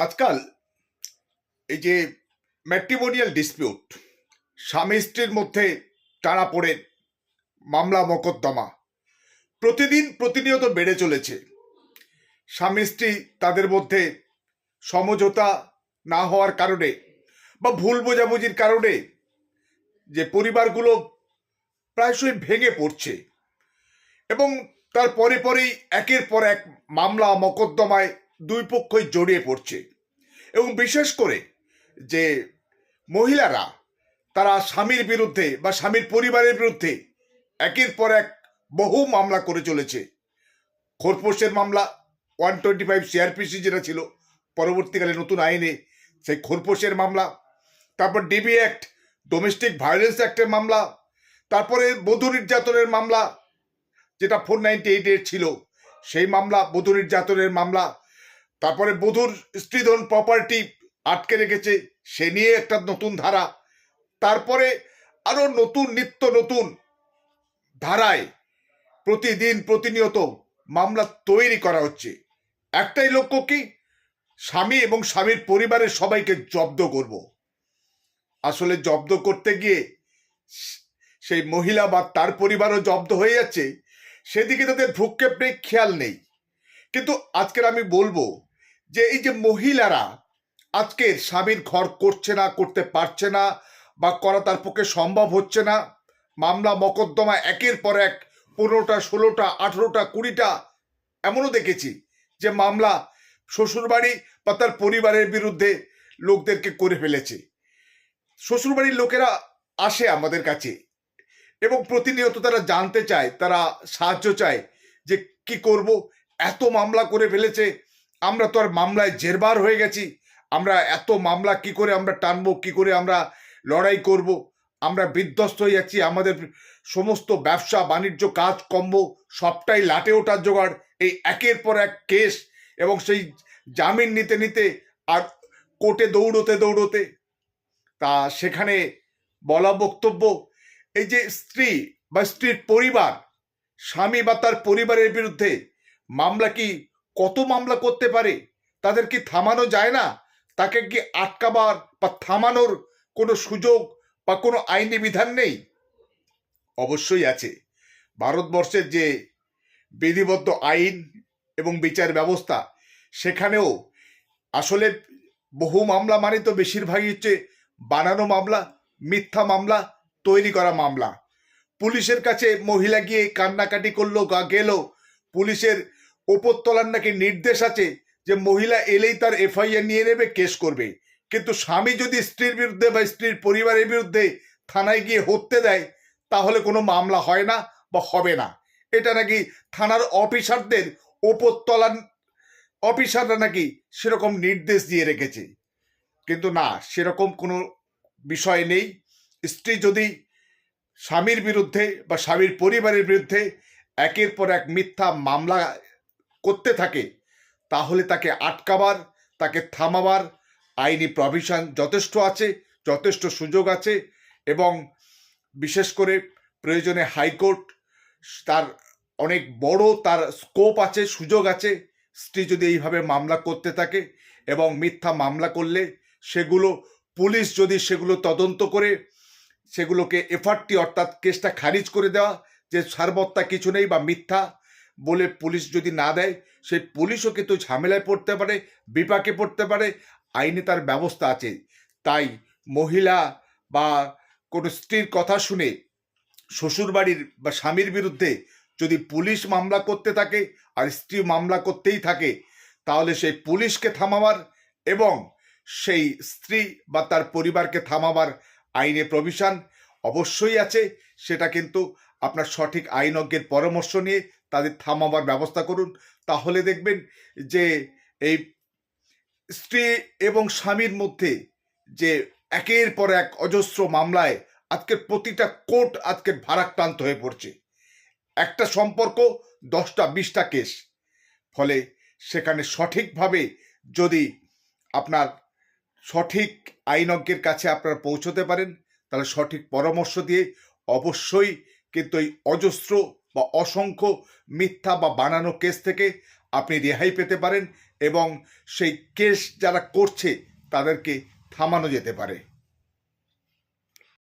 আজকাল এই যে ম্যাট্রিমোনিয়াল ডিসপিউট স্বামী স্ত্রীর মধ্যে টানা পড়ে মামলা মকদ্দমা, প্রতিদিন প্রতিনিয়ত বেড়ে চলেছে। স্বামী স্ত্রী তাদের মধ্যে সমঝোতা না হওয়ার কারণে বা ভুল বোঝাবুঝির কারণে যে পরিবারগুলো প্রায়শই ভেঙে পড়ছে এবং তার পরে পরেই একের পর এক মামলা মকদ্দমায় দুই পক্ষই জড়িয়ে পড়ছে। এবং বিশেষ করে যে মহিলারা, তারা স্বামীর বিরুদ্ধে বা স্বামীর পরিবারের বিরুদ্ধে একের পর এক বহু মামলা করে চলেছে। খোরপোশের মামলা, ওয়ান টোয়েন্টি ফাইভ সিআরপিসি যেটা ছিল, পরবর্তীকালে নতুন আইনে সেই খোরপোশের মামলা, তারপর ডিবি অ্যাক্ট, ডোমেস্টিক ভায়োলেন্স অ্যাক্টের মামলা, তারপরে বধূ নির্যাতনের মামলা, যেটা ফোর নাইনটি এইটের ছিল, সেই মামলা, বধূ নির্যাতনের মামলা তারপরে বধূর স্ত্রীধন প্রপার্টি আটকে রেখেছে, সে নিয়ে একটা নতুন ধারা। তারপরে আরও নতুন, নিত্য নতুন ধারায় প্রতিদিন প্রতিনিয়ত মামলা তৈরি করা হচ্ছে। একটাই লক্ষ্য কি? স্বামী এবং স্বামীর পরিবারের সবাইকে জব্দ করব। আসলে জব্দ করতে গিয়ে সেই মহিলা বা তার পরিবারও জব্দ হয়ে যাচ্ছে, সেদিকে তাদের ভ্রুক্ষেপ নেই খেয়াল নেই। কিন্তু আজকের আমি বলব যে এই যে মহিলারা আজকের স্বামীর ঘর করছে না, করতে পারছে না বা করা তার পক্ষে সম্ভব হচ্ছে না, মামলা, মকদ্দমা একের পর এক পনেরোটা, ষোলোটা, আঠেরোটা, কুড়িটা, এমনও দেখেছি যে মামলা শ্বশুরবাড়ি বা তার পরিবারের বিরুদ্ধে লোকদেরকে করে ফেলেছে। শ্বশুরবাড়ির লোকেরা আসে আমাদের কাছে এবং প্রতিনিয়ত তারা জানতে চায়, তারা সাহায্য চায় যে কি করব, এত মামলা করে ফেলেছে আমরা তো আর মামলায় জেরবার হয়ে গেছি। আমরা এত মামলা কি করে আমরা টানবো, কি করে আমরা লড়াই করব? আমরা বিধ্বস্ত হয়ে যাচ্ছি, আমাদের সমস্ত ব্যবসা, বাণিজ্য, কাজ, কম্ব সবটাই লাটে ওঠার জোগাড়। এই একের পর এক কেস এবং সেই জামিন নিতে নিতে আর কোর্টে দৌড়তে দৌড়তে। তা সেখানে বলা বক্তব্য, এই যে স্ত্রী বা স্ত্রীর পরিবার, স্বামী বা তার পরিবারের বিরুদ্ধে মামলা কি কত মামলা করতে পারে, তাদের কি থামানো যায় না? তাকে কি আটকাবার বা থামানোর কোনো সুযোগ বা কোনো আইনি বিধান নেই? অবশ্যই আছে। ভারতবর্ষের যে বিধিবদ্ধ আইন এবং বিচার ব্যবস্থা, সেখানেও আসলে বহু মামলা মানে তো বেশিরভাগই হচ্ছে বানানো মামলা, মিথ্যা মামলা, তৈরি করা মামলা। পুলিশের কাছে মহিলা গিয়ে কান্নাকাটি করল গা গেল, পুলিশের ওপর তলার নাকি নির্দেশ আছে যে মহিলা এলেই তার এফআইআর নিয়ে নেবে, কেস করবে। কিন্তু স্বামী যদি স্ত্রীর বিরুদ্ধে বা স্ত্রীর পরিবারের বিরুদ্ধে থানায় গিয়ে হত্যে দেয়, তাহলে কোনো মামলা হয় না বা হবে না। এটা নাকি থানার অফিসারদের ওপর তলার অফিসাররা নাকি সেরকম নির্দেশ দিয়ে রেখেছে। কিন্তু না, সেরকম কোনো বিষয় নেই। স্ত্রী যদি স্বামীর বিরুদ্ধে বা স্বামীর পরিবারের বিরুদ্ধে একের পর এক মিথ্যা মামলা করতে থাকে, তাহলে তাকে আটকাবার, তাকে থামাবার আইনি প্রভিশন যথেষ্ট আছে, যথেষ্ট সুযোগ আছে এবং বিশেষ করে প্রয়োজনে হাইকোর্ট তার অনেক বড় তার স্কোপ আছে, সুযোগ আছে, স্ত্রী যদি এইভাবে মামলা করতে থাকে এবং মিথ্যা মামলা করলে সেগুলো, পুলিশ যদি সেগুলো তদন্ত করে সেগুলোকে এফআরটি অর্থাৎ কেসটা খারিজ করে দেওয়া, যে সারবত্তা কিছু নেই বা মিথ্যা বলে পুলিশ যদি না দেয়, সেই পুলিশও কিন্তু ঝামেলায় পড়তে পারে, বিপাকে পড়তে পারে, আইনে তার ব্যবস্থা আছে। তাই মহিলা বা কোনো স্ত্রীর কথা শুনে শ্বশুরবাড়ির বা স্বামীর বিরুদ্ধে যদি পুলিশ মামলা করতে থাকে আর স্ত্রী মামলা করতেই থাকে, তাহলে সেই পুলিশকে থামাবার এবং সেই স্ত্রী বা তার পরিবারকে থামাবার আইনে প্রভিশন অবশ্যই আছে। সেটা কিন্তু আপনার সঠিক আইনজ্ঞের পরামর্শ নিয়ে তাদের থামাবার ব্যবস্থা করুন। তাহলে দেখবেন যে এই স্ত্রী এবং স্বামীর মধ্যে যে একের পর এক অজস্র মামলায় আজকের প্রতিটা কোর্ট আজকের ভারাক্রান্ত হয়ে পড়ছে। একটা সম্পর্ক, দশটা, বিশটা কেস। ফলে সেখানে সঠিকভাবে যদি আপনার সঠিক আইনজ্ঞের কাছে আপনারা পৌঁছতে পারেন, তাহলে সঠিক পরামর্শ দিয়ে অবশ্যই কিন্তু এই অজস্র বা অসংখ্য মিথ্যা বা বানানো কেস থেকে আপনি রেহাই পেতে পারেন এবং সেই কেস যারা করছে তাদেরকে থামানো যেতে পারে।